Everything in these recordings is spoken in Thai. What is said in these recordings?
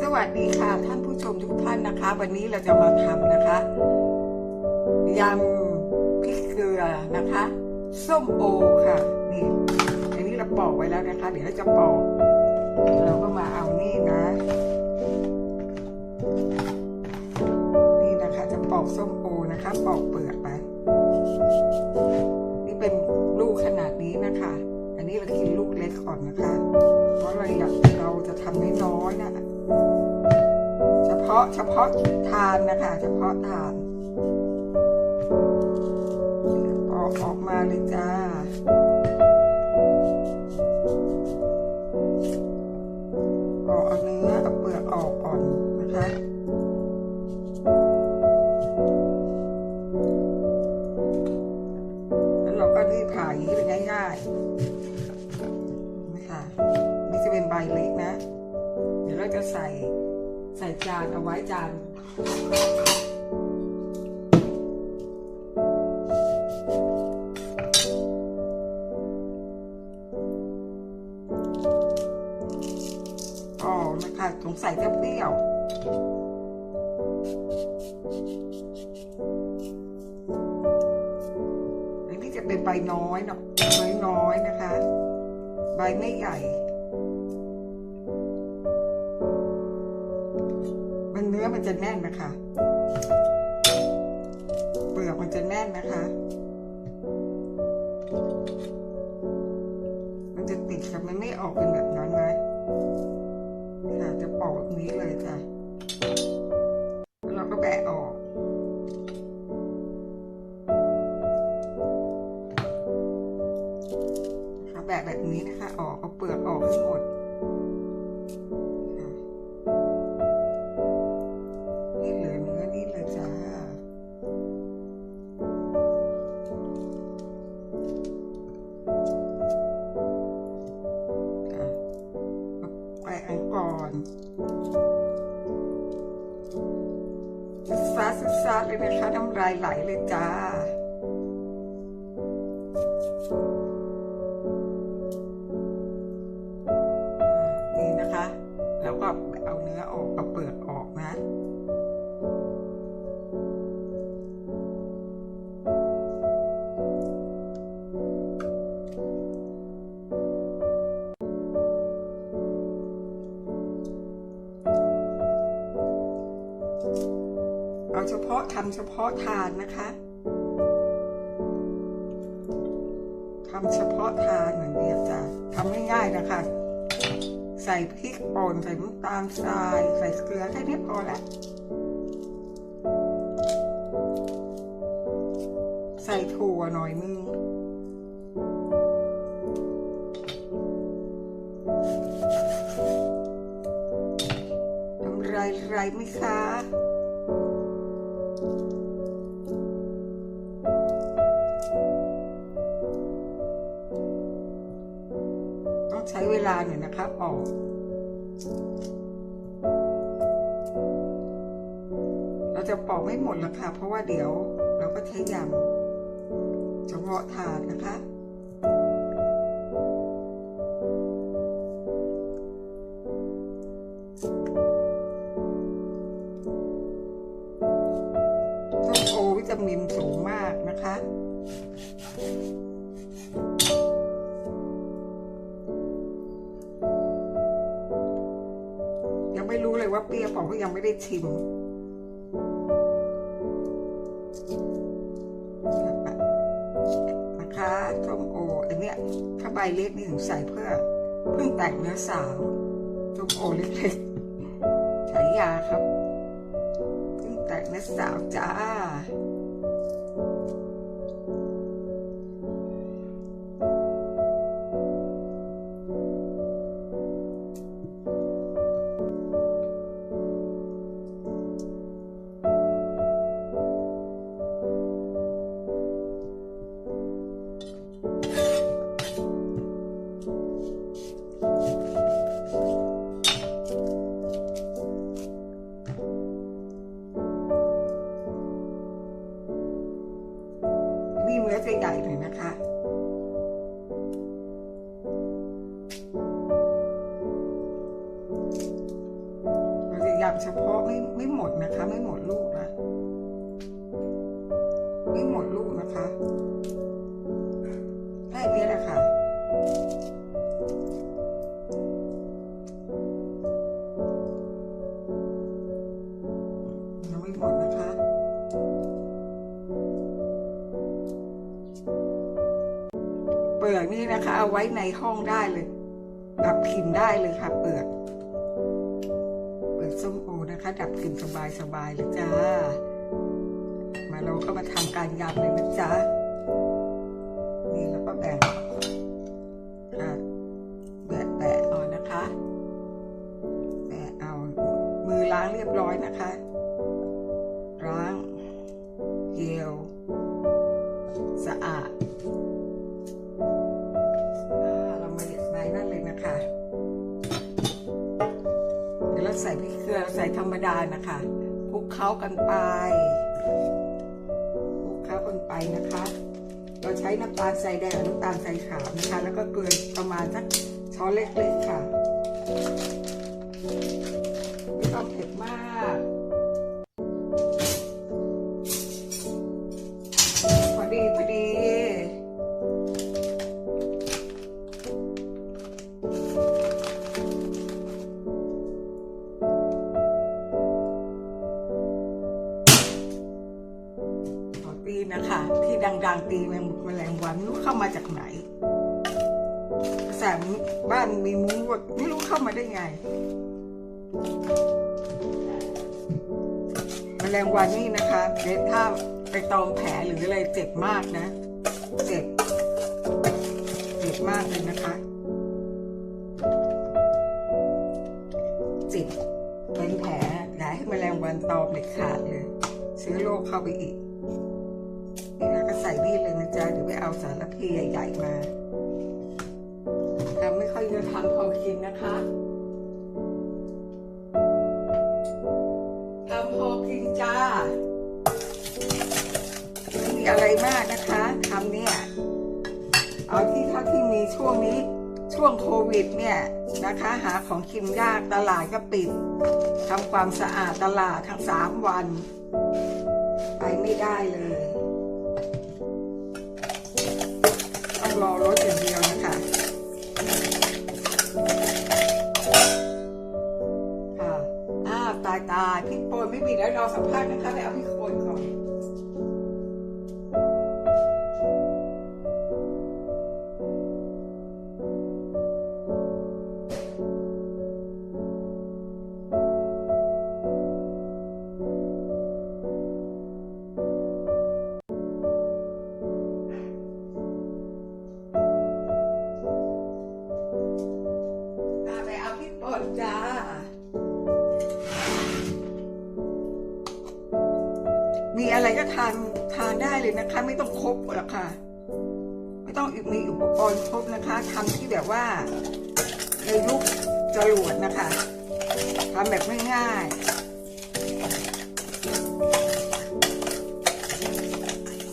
สวัสดีค่ะท่านผู้ชมทุกท่านนะคะ วันนี้เราจะมาทำนะคะยำพริกเกลือนะคะ ส้มโอค่ะนี่อันนี้เราปอกไว้แล้วนะคะ เดี๋ยวเราจะปอก เราก็มาเอานี่นะ นี่นะคะจะปอกส้มโอนะคะ ปอกเปลือกไป เฉพาะเฉพาะทานนะคะ เฉพาะทาน คะสงสัยจะเปรี้ยวอันนี้จะเป็นใบน้อยเนาะใบน้อยนะคะ ใบไม่ใหญ่ มันเนื้อมันจะแน่นนะคะ เปลือกมันจะแน่นนะคะ มันจะติดค่ะมันไม่ออกเป็นแบบนั้นนะค่ ออกแบบนี้เลยค่ะแล้วเราก็แบะออกนะคะแบะแบบนี้นะคะ ออกเอาเปลือกออกให้หมด ซาซซาเลยนะคะน้ำลายไหลเลยจ้า เฉพาะทำเฉพาะทานนะคะทำเฉพาะทานอย่างเดียวจ้ะทำง่ายๆนะคะ ใส่พริกป่นใส่น้ำตาลทราย ใส่เกลือแค่นี้พอแล้วใส่ถั่วหน่อยนึงทำไรไรไหมคะ เวลาหน่อยนะคะปอกเราจะปอกไม่หมดหรอกค่ะ เพราะว่าเดี๋ยวเราก็ใช้ยำเฉพาะทานนะคะส้มโอวิตามินสูงมากนะคะ ว่าเปรี้ยวเปล่ายังไม่ได้ชิมนะคะส้มโออันเนี้ยถ้าใบเล็กนี่ถึงใส่เพื่อเพิ่งแต่งเนื้อสาวส้มโอเล็กๆใช้ยาครับเพิ่งแต่งเนื้อสาวจ้า ยำเฉพาะไม่ไม่หมดนะคะ ไม่หมดลูกนะ ไม่หมดลูกนะคะแค่นี้แหละค่ะยังไม่หมดนะคะเปลือกนี่นะคะ เอาไว้ในห้องได้เลยดับกลิ่นได้เลยค่ะ เปลือก นะคะ ดับกลิ่นสบายสบายๆเลยจ้า มาเราก็มาทำการยำเลยนะจ๊ะ นี่แล้วก็แบ่งแบะแบะเอานะคะ แบะเอา มือล้างเรียบร้อยนะคะ ดานะคะคลุกเคล้ากันไปคลุกเคล้ากันไปนะคะ เราใช้น้ำตาลใส่แดงน้ำตาลใส่ขาวนะคะ แล้วก็เกลือประมาณสักช้อนเล็กๆค่ะไม่ต้องเผ็ดมาก ที่ดัง ๆ ตีแมงแมลงวันไม่รู้เข้ามาจากไหนแต่บ้านมีมุ้งวดไม่รู้เข้ามาได้ไงแมลงวันนี่นะคะเด็ดถ้าไปตอมแผลหรืออะไรเจ็บมากนะ เจ็บ เจ็บมากเลยนะคะเจ็บเป็นแผลอย่าให้แมลงวันตอมเด็ดขาดเลยเชื้อโรคเข้าไปอีก นี่เลยนะจ๊ะเดี๋ยวไปเอาสารพีใหญ่ ๆ มาทำไม่ค่อยจะทำพอกินนะคะทำพอกินจ้าไม่มีอะไรมากนะคะทำเนี่ย เอาที่เท่าที่มีช่วงนี้ช่วงโควิดเนี่ยนะคะ หาของกินยากตลาดก็ปิดทำความสะอาดตลาดทั้งสามวัน ไปไม่ได้เลย รอรถอย่างเดียวนะคะค่ะอ้าวตายตายพริกป่นไม่มีแล้วรอสัมภาษณ์นะคะไปเอาพริก รบหรอกค่ะ ไม่ต้องมีอุปกรณ์ครบนะคะทำที่แบบว่าในยุคจรวดนะคะทำแบบง่ายๆ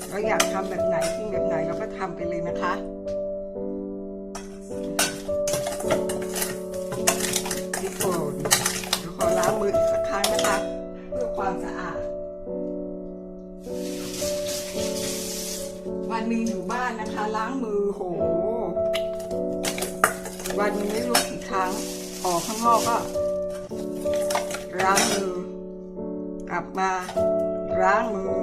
เราอยากทำแบบไหนกินแบบไหนเราก็ทำไปเลยนะคะพริกป่นเดี๋ยวขอล้างมืออีกสักครั้งนะคะ เพื่อความสะอาด วันหนึงอยู่บ้านนะคะ ล้างมือโห วันนึงไม่รู้กี่ครั้ง ออกข้างนอกก็ ล้างมือ กลับมาล้างมือ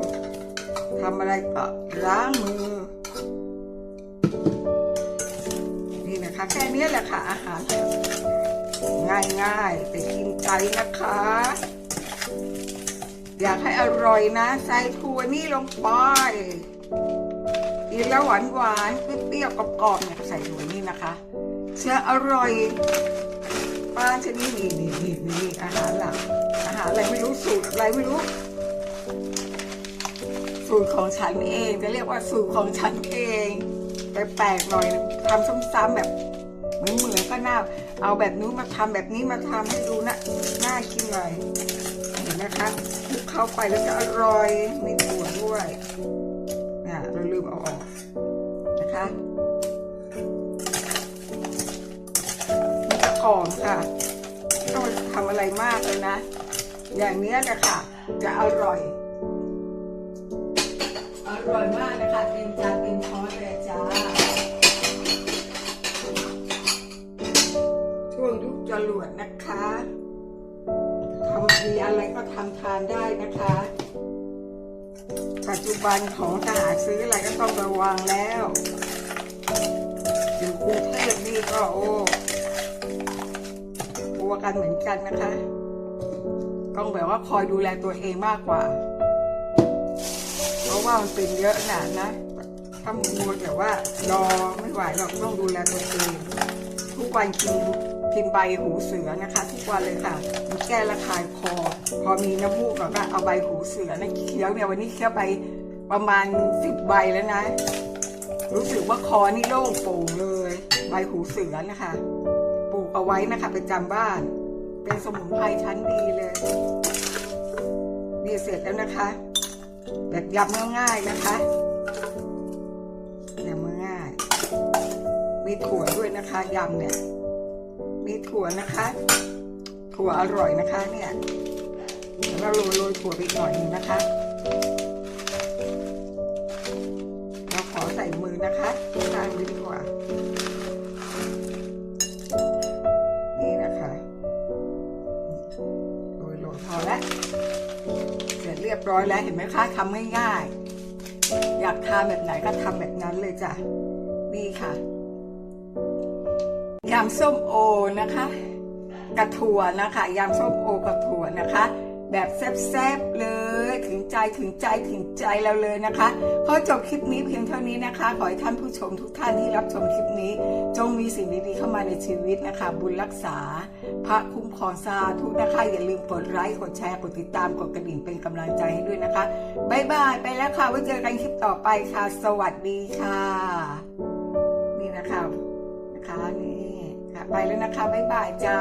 ทำอะไรก็ล้างมือ นี่นะคะ แค่นี้แหละค่ะ อาหาร ง่ายๆแต่กินใจนะคะ อยากให้อร่อยนะ ใส่ถั่วนี่ลงไป กินแล้วหวานหวานเปรี้ยวกรอบๆเนี่ยใส่ถั่นี่นะคะเชื่ออร่อยป้าชนิดนี่นี่นี่นี่อาหารหลักอาหารอะไรไม่รู้สูตรอะไรไม่รู้ สูตรของฉันเองจะเรียกว่าสูตรของฉันเองแปลกๆหน่อยทำซ้ำๆแบบเหมือนเหมือนก็น่าเอาแบบนู้นมาทำแบบนี้มาทำให้ดูนะน่ากินหน่อยเห็นนะคะคลุกเข้าไปแล้วจะอร่อยไมีถั่วด้วยเนี่ยเราลืมเอาออก นะคะมีตะกอนค่ะไม่ต้องทำอะไรมากเลยนะ อย่างเนี้ยนะคะจะอร่อย อร่อยมากนะคะเต็มจานเต็มช้อนเลยจ้า ช่วงยุคจรวดนะคะทำมีอะไรก็ทำทานได้นะคะ ปัจจุบันของทหารซื้อ ต้องระวังแล้วอยู่กรุงเทพนี่ก็โอ้กลัวกันเหมือนกันนะคะ ต้องแบบว่าคอยดูแลตัวเองมากกว่า เพราะว่ามันเป็นเยอะนะนะถ้ามัวแต่ว่ารอไม่ไหวเราต้องดูแลตัวเอง ทุกวันกินกินใบหูเสือนะคะ ทุกวันเลยค่ะมันแก้ระคายคอ พอมีน้ำมูกเราก็เอาใบหูเสือนะเคี้ยวเนี่ยวันนี้เคี้ยวไป ประมาณสิบใบแล้วนะ รู้สึกว่าคอนี่โล่งโปร่งเลย ใบหูเสือนะคะ ปลูกเอาไว้นะคะประจำบ้าน เป็นสมุนไพรชั้นดีเลยนี่เสร็จแล้วนะคะ แบบยำง่ายๆนะคะยำง่าย มีถั่วด้วยนะคะยำเนี่ย มีถั่วนะคะ ถั่วอร่อยนะคะเนี่ยแล้วเราโรยโรยถั่วไปหน่อยหนึงนะคะ นะคะทางดีกว่า นี่นะคะโรยโรยพอแล้วเสร็จเรียบร้อยแล้วเห็นไหมคะทำง่ายๆ อยากทานแบบไหนก็ทำแบบนั้นเลยจ้ะ นี่ค่ะยำส้มโอนะคะ กระถั่วนะคะยำส้มโอกระถั่วนะคะ แบบแซ่บๆเลย ถึงใจถึงใจถึงใจเราเลยนะคะขอจบคลิปนี้เพียงเท่านี้นะคะ ขอให้ท่านผู้ชมทุกท่านที่รับชมคลิปนี้ จงมีสิ่งดีๆเข้ามาในชีวิตนะคะ บุญรักษา พระคุ้มครองสาธุนะคะ อย่าลืมกดไลค์กดแชร์กดติดตามกดกระดิ่งเป็นกำลังใจให้ด้วยนะคะบายบายไปแล้วค่ะไว้เจอกันคลิปต่อไปค่ะ สวัสดีค่ะ นี่นะคะนะคะนี่ค่ะไปแล้วนะคะบายบายจ้า